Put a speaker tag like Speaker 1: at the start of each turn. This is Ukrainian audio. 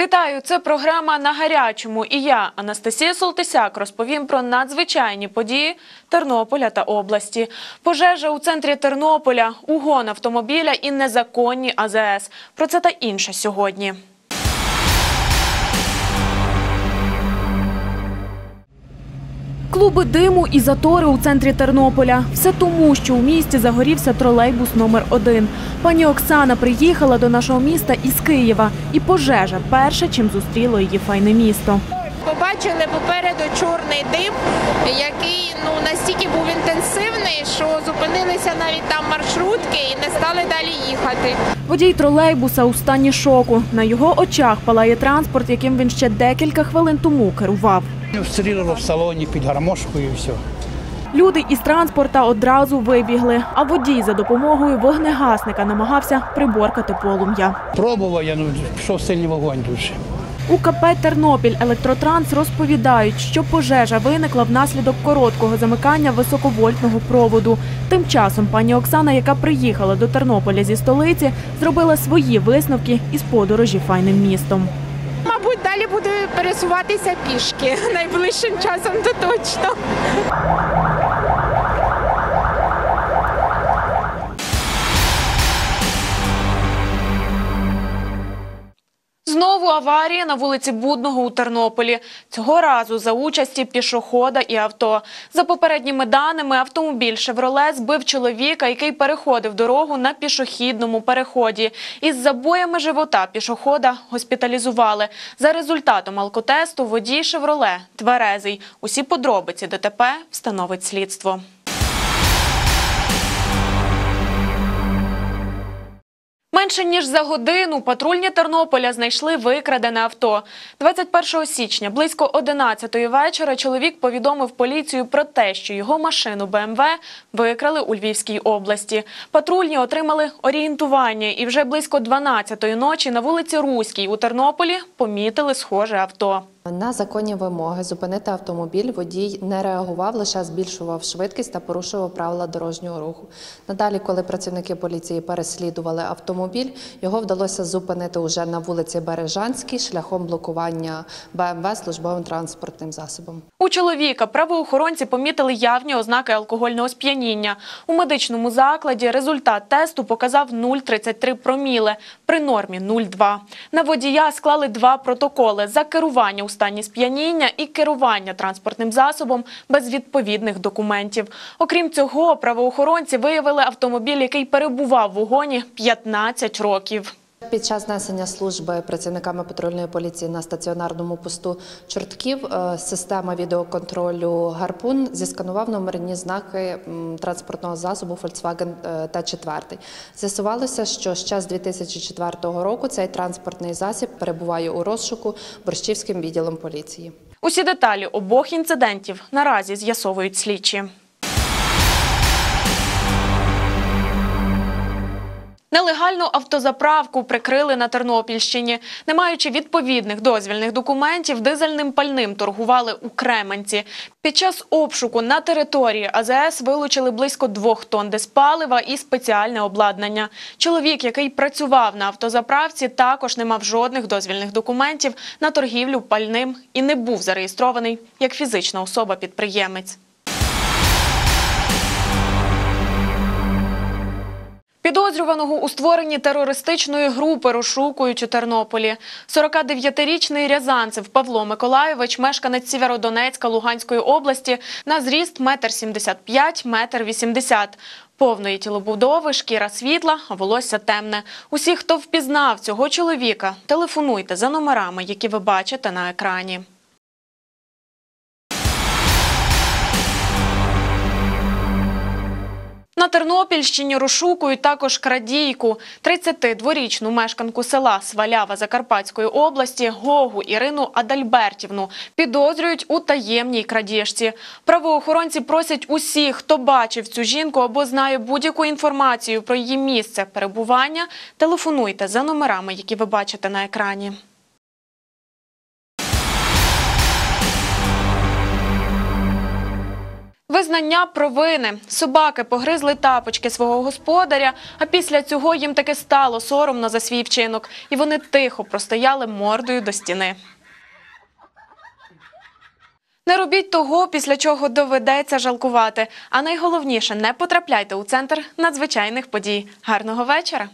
Speaker 1: Вітаю, це програма на гарячому. І я, Анастасія Солтисяк, розповім про надзвичайні події Тернополя та області. Пожежа у центрі Тернополя, угон автомобіля і незаконні АЗС. Про це та інше сьогодні. Клуби диму і затори у центрі Тернополя. Все тому, що у місті загорівся тролейбус номер 1 Пані Оксана приїхала до нашого міста із Києва, і пожежа перше, чим зустріло її файне місто.
Speaker 2: Побачили попереду чорний дим, який ну настільки був інтенсивний, що зупинилися навіть там маршрутки і не стали далі їхати.
Speaker 1: Водій тролейбуса у стані шоку. На його очах палає транспорт, яким він ще декілька хвилин тому керував.
Speaker 3: Встрілило в салоні під гармошкою і все.
Speaker 1: Люди із транспорта одразу вибігли, а водій за допомогою вогнегасника намагався приборкати полум'я.
Speaker 3: Пробував, я ну пішов сильний вогонь дуже.
Speaker 1: У КП Тернопіль Електротранс розповідають, що пожежа виникла внаслідок короткого замикання високовольтного проводу. Тим часом пані Оксана, яка приїхала до Тернополя зі столиці, зробила свої висновки із подорожі файним містом.
Speaker 2: Мабуть, далі буду пересуватися пішки найближчим часом, то точно.
Speaker 1: Аварія на вулиці Будного у Тернополі. Цього разу за участі пішохода і авто. За попередніми даними, автомобіль «Шевроле» збив чоловіка, який переходив дорогу на пішохідному переході. Із забоями живота пішохода госпіталізували. За результатом алкотесту водій «Шевроле» тверезий. Усі подробиці ДТП встановить слідство. Менше ніж за годину патрульні Тернополя знайшли викрадене авто. 21 січня близько 11-ї вечора чоловік повідомив поліцію про те, що його машину БМВ викрали у Львівській області. Патрульні отримали орієнтування і вже близько 12-ї ночі на вулиці Руській у Тернополі помітили схоже авто.
Speaker 4: На законні вимоги зупинити автомобіль водій не реагував, лише збільшував швидкість та порушував правила дорожнього руху. Надалі, коли працівники поліції переслідували автомобіль, його вдалося зупинити уже на вулиці Бережанській шляхом блокування БМВ службовим транспортним засобом.
Speaker 1: У чоловіка правоохоронці помітили явні ознаки алкогольного сп'яніння. У медичному закладі результат тесту показав 0,33 проміле при нормі 0,2. На водія склали два протоколи за керування у стані сп'яніння і керування транспортним засобом без відповідних документів. Окрім цього, правоохоронці виявили автомобіль, який перебував в угоні 15 років.
Speaker 4: Під час несення служби працівниками патрульної поліції на стаціонарному посту Чортків е, система відеоконтролю Гарпун зісканував номерні знаки транспортного засобу Volkswagen е, Т4. З'ясувалося, що ще з 2004 року цей транспортний засіб перебуває у розшуку Борщівським відділом поліції.
Speaker 1: Усі деталі обох інцидентів наразі з'ясовують слідчі. Нелегальну автозаправку прикрили на Тернопільщині. Не маючи відповідних дозвільних документів, дизельним пальним торгували у Кременці. Під час обшуку на території АЗС вилучили близько двох тонн диспалива і спеціальне обладнання. Чоловік, який працював на автозаправці, також не мав жодних дозвільних документів на торгівлю пальним і не був зареєстрований як фізична особа-підприємець. Підозрюваного у створенні терористичної групи розшукують у Тернополі. 49-річний рязанцев Павло Миколайович, мешканець Сєвєродонецька Луганської області, на зріст 1,75 м, 1,80 м. Повної тілобудови, шкіра світла, а волосся темне. Усі, хто впізнав цього чоловіка, телефонуйте за номерами, які ви бачите на екрані. На Тернопільщині розшукують також крадійку. 32-річну мешканку села Свалява Закарпатської області Гогу Ірину Адальбертівну підозрюють у таємній крадіжці. Правоохоронці просять усіх, хто бачив цю жінку або знає будь-яку інформацію про її місце перебування, телефонуйте за номерами, які ви бачите на екрані. Визнання провини. Собаки погризли тапочки свого господаря, а після цього їм таки стало соромно за свій вчинок, і вони тихо простояли мордою до стіни. Не робіть того, після чого доведеться жалкувати. А найголовніше, не потрапляйте у центр надзвичайних подій. Гарного вечора!